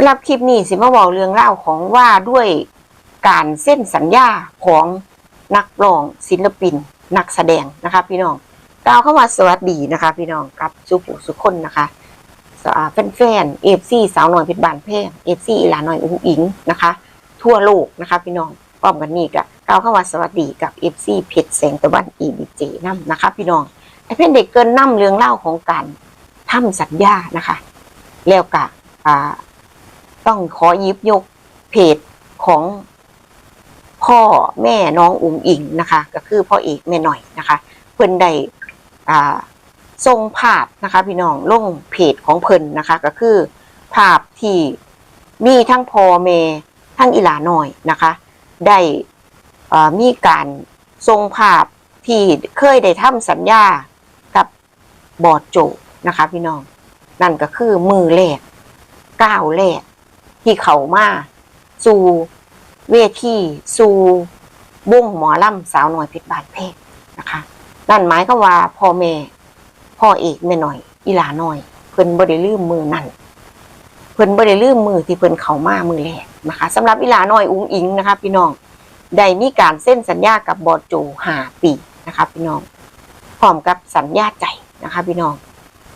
ำหรับคลิปนี้สิมาบอกเรื่องเล่าของว่าด้วยการเส้นสัญญาของนักร้องศิลปิน นักแสดงนะคะ พี่น้องกล่าวเข้ามาสวัสดีนะคะ พี่น้องกับสุผู้สุคนนะคะแฟนๆเอฟซีสาวหน่อยเพชรบานแพงเอฟซีอีหลาหน่อยอุ้งอิงนะคะ ทั่วโลกนะคะ พี่น้องพร้อมกันนี่ก็กล่าวเข้ามาสวัสดีกับเอฟซีเพชรแสงตะวันอีบีเจน้ำนะคะ พี่น้องไอเพื่อนเด็กเกินน้ำเรื่องเล่าของการทำสัญญานะคะ แล้วก็อ่า ต้องขอยิบยกเพจของพ่อแม่น้องอุ๋งอิงนะคะ ก็คือพ่อเอกแม่หน่อยนะคะ เพิ่นได้อ่าส่งภาพนะคะพี่น้องลงเพจของเพิ่นนะคะ ก็คือภาพที่มีทั้งพ่อแม่ทั้งอีหลาหน่อยนะคะ ได้มีการส่งภาพที่เคยได้ทำสัญญากับบอดโจนะคะ พี่น้อง นั่นก็คือมือแรกก้าวแรก ที่เขามาสู่เวทีสู่วงหมอลำสาวหน่อยเพชรบานเพชรนะคะนั่นหมายก็ว่าพ่อแม่พ่อเอกแม่หน่อย อีหลาหน่อย เพิ่นบ่ได้ลืมมือนั่นเพิ่นบ่ได้ลืมมือที่เพิ่นเข้ามามือแรกนะคะสำหรับอีหลาหน่อยอุ้งอิงนะคะพี่น้องได้มีการเส้นสัญญากับบอดโจหาปีนะคะพี่น้องพร้อมกับสัญญาใจนะคะพี่น้อง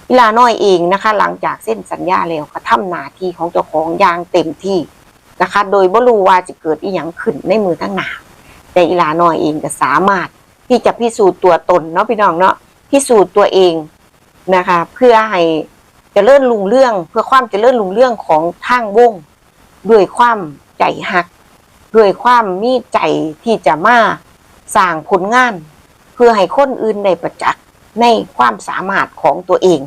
อีลาน้อยเองนะคะ หลังจากเส้นสัญญาแล้วก็ทำหน้าที่ของเจ้าของอย่างเต็มที่นะคะ โดยบ่รู้ว่าจะเกิดอีหยังขึ้นในมือทั้งหนาแต่อีลาน้อยเองก็สามารถที่จะพิสูจน์ตัวตนเนาะพี่น้องเนาะพิสูจน์ตัวเองนะคะ เพื่อให้จะเลื่อนลุงเรื่อง เพื่อความจะเลื่อนลุงเรื่องของทางวงด้วยความใจหักด้วยความมีใจที่จะมาสร้างผลงาน เพื่อให้คนอื่นได้ประจักษ์ ในความสามารถของตัวเอง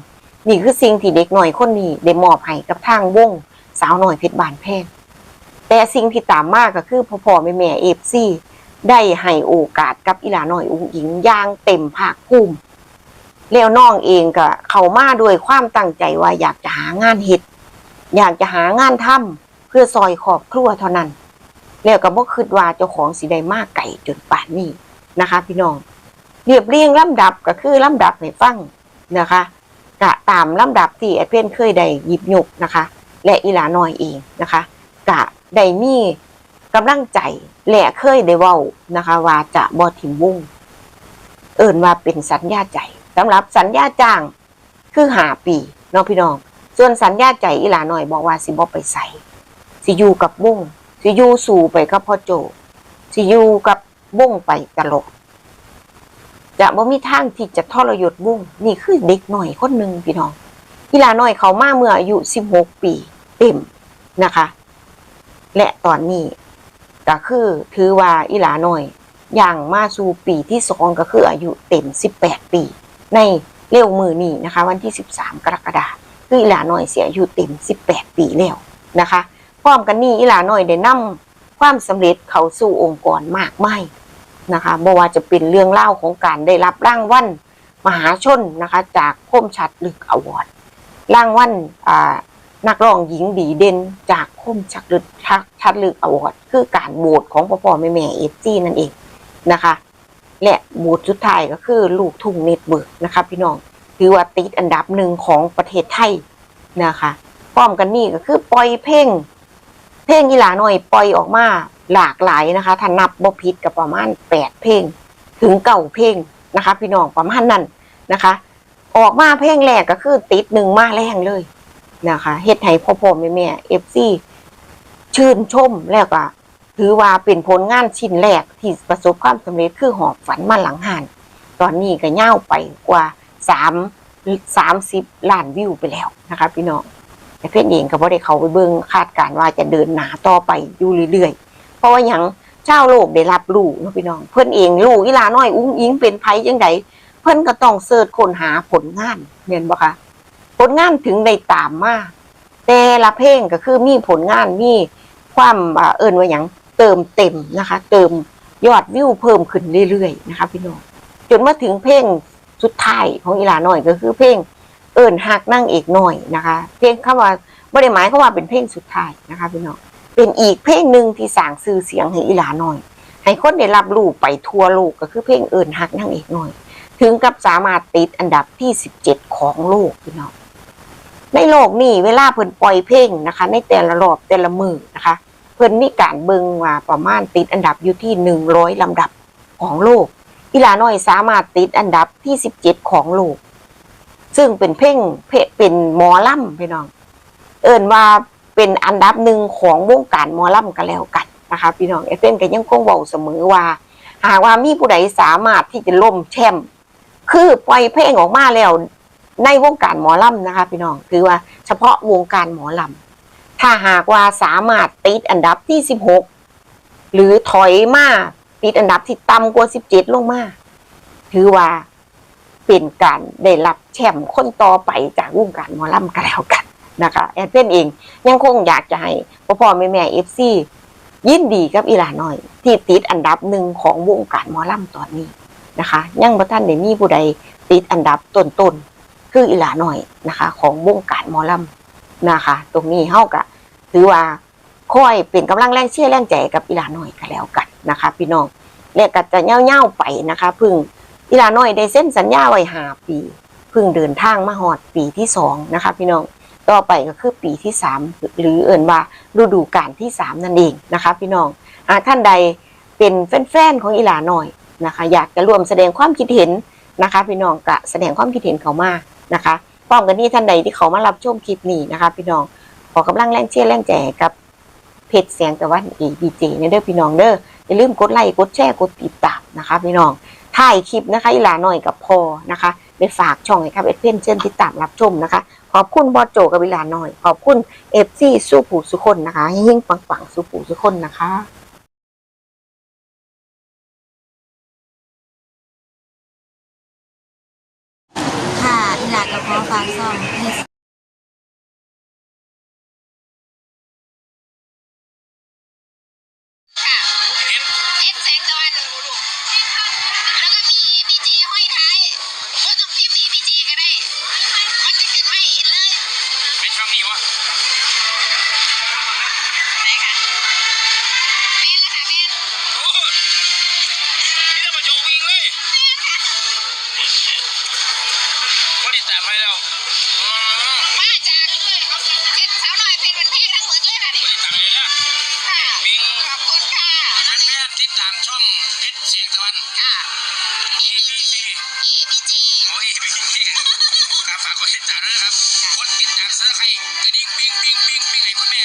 นี่คือสิ่งที่เด็กหน่อยคนนี้ได้มอบให้กับทางวงสาวหน่อยเพชรบานแพงแต่สิ่งที่ตามมากก็คือพ่อพ่อแม่แม่เอฟซีได้ให้โอกาสกับอีหลาหน่อยอุ้งอิงอย่างเต็มภาคภูมิแล้วน้องเองก็เข้ามาด้วยความตั้งใจว่าอยากจะหางานเฮ็ดอยากจะหางานทำเพื่อซอยครอบครัวเท่านั้น แล้วก็บ่คิดว่าเจ้าของสิได้มากไก่จนป่านนี้นะคะ พี่น้อง เรียบเรียงลำดับก็คือลำดับให้ฟังนะคะกะตามลำดับที่แอดเพนเคยได้หยิบยกนะคะ และอีหลาน้อยเองนะคะกะได้มีกำลังใจและเคยได้เว้านะคะ ว่าจะบ่ถิ่มวงเอิ่นว่าเป็นสัญญาใจสำหรับสัญญาจ้างคือหาปีน้องพี่น้อง ส่วนสัญญาใจอีหลาน้อยบอกว่าสิบ่ไปใส่สิอยู่กับวงสิอยู่สู่ไปกับพ่อโจสิอยู่กับวงไปตลอด จะบ่มีทางที่จะทรยศวงนี่คือเด็กหน่อยคนหนึ่งพี่น้องกีฬาน้อยเขามาเมื่ออายุ16ปีเต็มนะคะ และตอนนี้ก็คือถือว่าอีหลาน้อยอย่างมาสู่ปีที่สองก็คืออายุเต็ม18ปี ในเร็วมือนี้นะคะ วันที่13กรกฎาคมคืออีหลาน้อยเสียอายุเต็ม18ปีแล้วนะคะพร้อมกันนี้อีหลาน้อยได้นำความสำเร็จเข้าสู่องค์กรมากมาย นะคะบ่ว่าจะเป็นเรื่องเล่าของการได้รับรางวัลมหาชนนะคะจากคมชัดลึกอวอร์ดรางวัลนักร้องหญิงดีเด่นจากคมชัดลึกชัดลึกอวอร์ดคือการโบสของพ่อพ่อแม่แม่เอฟซีนั่นเองนะคะ และโบูธสุดท้ายก็คือลูกทุ่งเน็ตเบิร์กนะคะพี่น้องถือว่าติดอันดับหนึ่งของประเทศไทยนะคะพร้อมกันนี่ก็คือปล่อยเพลงเพลงอีหลาหน่อยปล่อยออกมา หลากหลายนะคะถ้านับบ่ผิดกับประมาณแปดเพลง ถึงเก่าเพลงนะคะ พี่น้องประมาณนั้นนะคะ ออกมาเพลงแรกก็คือติดหนึ่งมาแรงเลยนะคะเฮ็ดให้พ่อพ่อแม่แม่เอฟซีชื่นชมแล้วก็ถือว่าเป็นผลงานชิ้นแรกที่ประสบความสำเร็จคือหอบฝันมาหลังหานตอนนี้ก็ย่าไปกว่าสามสามสิบล้านวิวไปแล้วนะคะ พี่น้องแต่เพื่อนเองก็บ่ได้เขาไปเบิ่งคาดการณ์ว่าจะเดินหนาต่อไปอยู่เรื่อยๆ ราะว่าหยังชาโลกได้รับรู้นะพี่น้อง เพื่อนเองรู้อีลาน้อยอุ้งอิงเป็นไผจังไดเพื่อนก็ต้องเสิร์ชค้นหาผลงานเห็นบ่คะผลงานถึงได้ตามมาแต่ละเพลงก็คือมีผลงานมีความอ่าเอิ้นว่าหยังเติมเต็มนะคะ เติมยอดวิวเพิ่มขึ้นเรื่อยๆนะคะ พี่น้องจนมาถึงเพลงสุดท้ายของอีลาน้อยก็คือเพลงเอิญหักนั่งเอกหน่อยนะคะ เพลงคำว่าไม่ได้หมายเขาว่าเป็นเพลงสุดท้ายนะคะ พี่น้อง เป็นอีกเพลงหนึ่งที่สร้างชื่อเสียงให้อีหลาหน่อย ให้คนได้รับรู้ไปทั่วโลกก็คือเพลงเอิญหักนั่งเอกหน่อย ถึงกับสามารถติดอันดับที่ 17 ของโลกพี่น้องในโลกนี้เวลาเพิ่นปล่อยเพลงนะคะ ในแต่ละรอบแต่ละมือนะคะ เพิ่นมีการเบิงว่าประมาณติดอันดับอยู่ที่หนึ่งร้อยลำดับของโลกอีหลาน้อยสามารถติดอันดับที่สิบเจ็ดของโลก ซึ่งเป็นเพลงเพเป็นหมอลำพี่น้อง เอิ่นว่า เป็นอันดับหนึ่งของวงการมอลำกันแล้วกันนะคะพี่น้องเอเฟนก็ยังคงเว้าเสมอว่า หากว่ามีผู้ใดสามารถที่จะล่มแชมป์คือปล่อยเพลงออกมาแล้ว ในวงการหมอลำนะคะพี่น้องคือว่าเฉพาะวงการหมอลำถ้าหากว่าสามารถติดอันดับที่สิบหกหรือถอยมาติดอันดับที่ต่ำกว่าสิบเจ็ดลงมาถือว่าเป็นการได้รับแชมป์คนต่อไปจากวงการหมอลำกันแล้วกัน นะคะแอดเพนเอง ยังคงอยากจะให้พ่อพ่อแม่แม่เอฟซียินดีกับอีหลาหน่อย ที่ติดอันดับหนึ่งของวงการหมอลำตอนนี้นะคะ ยังบ่ท่านได้มีผู้ใดติดอันดับต้นๆคืออีหลาหน่อยนะคะ ของวงการหมอลำนะคะ ตรงนี้เฮากะถือว่าค่อยเป็นกำลังแรงเชื่อแรงใจกับอีหลาหน่อยกันแล้วกันนะคะ พี่น้องและก็จะเง่าๆไปนะคะพึ่งอีหลาหน่อยได้เส้นสัญญาไว้หาปี พึ่งเดินทางมาหอดปีที่สองนะคะ พี่น้อง ต่อไปก็คือปีที่สามหรือเอิ่นว่าฤดูกาลที่สามนั่นเองนะคะพี่น้องหากท่านใดเป็นแฟนๆของอีหลาหน่อยนะคะ อยากจะร่วมแสดงความคิดเห็นนะคะ พี่น้องกะแสดงความคิดเห็นเขามานะคะพร้อมกันนี้ท่านใดที่เขามารับชมคลิปนี้นะคะ พี่น้องขอกำลังแรงเชียร์แรงใจกับเพจเสียงตะวันเอบีเจเนี่ยเด้อพี่น้องเด้ออย่าลืมกดไลค์กดแชร์กดติดตามนะคะ พี่น้องถ่ายคลิปนะคะอีหลาหน่อยกับพอนะคะได้ฝากช่องให้ครับเอฟเนเชิญติดตามรับชมนะคะ อบคุณบอโจกับอีหลาหน่อย ขอบคุณเอฟซีสู้ผู้สุคนนะคะให้ยิ่งปังๆสู้ผู้สุคนนะคะค่ะอีหลากับพอฟังซ่อง แฟนๆติดตามช่องเพชรเสียงตะวัน ค่ะ ABC EBJ โอ้ย ABC ครับฝากกดติดตามด้วยนะครับ กดติดตามซับสไครต์กระดิ่งปิ๊งปิ๊งปิ๊งปิ๊งให้คุณแม่